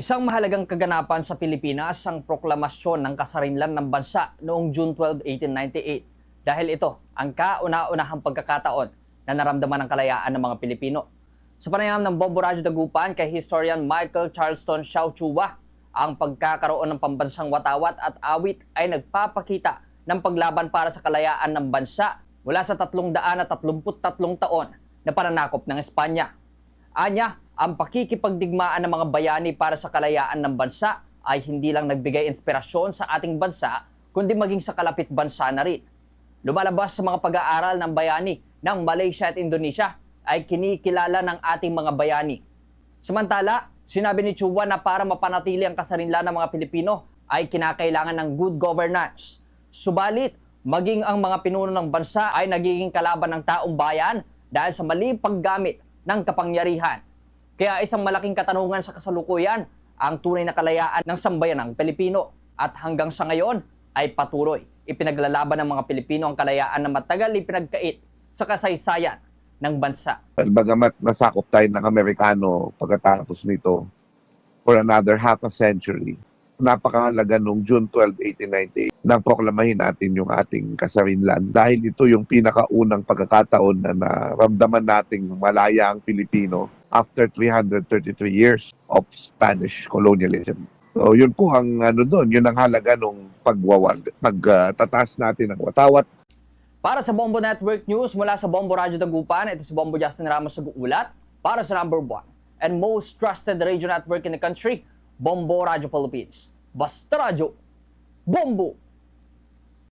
Isang mahalagang kaganapan sa Pilipinas ang proklamasyon ng kasarinlan ng bansa noong June 12, 1898 dahil ito ang kauna-unahang pagkakataon na naramdaman ng kalayaan ng mga Pilipino. Sa panayam ng Radyo Dagupan kay historian Michael Charleston Xiaochua, ang pagkakaroon ng pambansang watawat at awit ay nagpapakita ng paglaban para sa kalayaan ng bansa mula sa 333 taon na pananakop ng Espanya. Anya, ang pakikipagdigmaan ng mga bayani para sa kalayaan ng bansa ay hindi lang nagbigay inspirasyon sa ating bansa, kundi maging sa kalapit bansa na rin. Lumalabas sa mga pag-aaral ng bayani ng Malaysia at Indonesia ay kinikilala ng ating mga bayani. Samantala, sinabi ni Chua na para mapanatili ang kasarinlan ng mga Pilipino ay kinakailangan ng good governance. Subalit, maging ang mga pinuno ng bansa ay nagiging kalaban ng taong bayan dahil sa mali paggamit ng kapangyarihan. Kaya isang malaking katanungan sa kasalukuyan ang tunay na kalayaan ng sambayanang Pilipino. At hanggang sa ngayon ay patuloy ipinaglalaban ng mga Pilipino ang kalayaan na matagal ipinagkait sa kasaysayan ng bansa. Bagamat nasakop tayo ng Amerikano pagkatapos nito for another half a century, napakahalaga nung June 12, 1898 nang proklamahin natin yung ating kasarinlan dahil ito yung pinakaunang pagkakataon na naramdaman nating malaya ang Pilipino after 333 years of Spanish colonialism. So yun po ang ano doon, yun ang halaga nung pagwawag, pagtataas natin ng watawat Para sa Bombo Network News mula sa Bombo Radyo Dagupan, ito si Bombo Justin Ramos sa Uulat para sa number one and most trusted radio network in the country, Bombo Radyo Philippines. Basta Radyo, Bombo!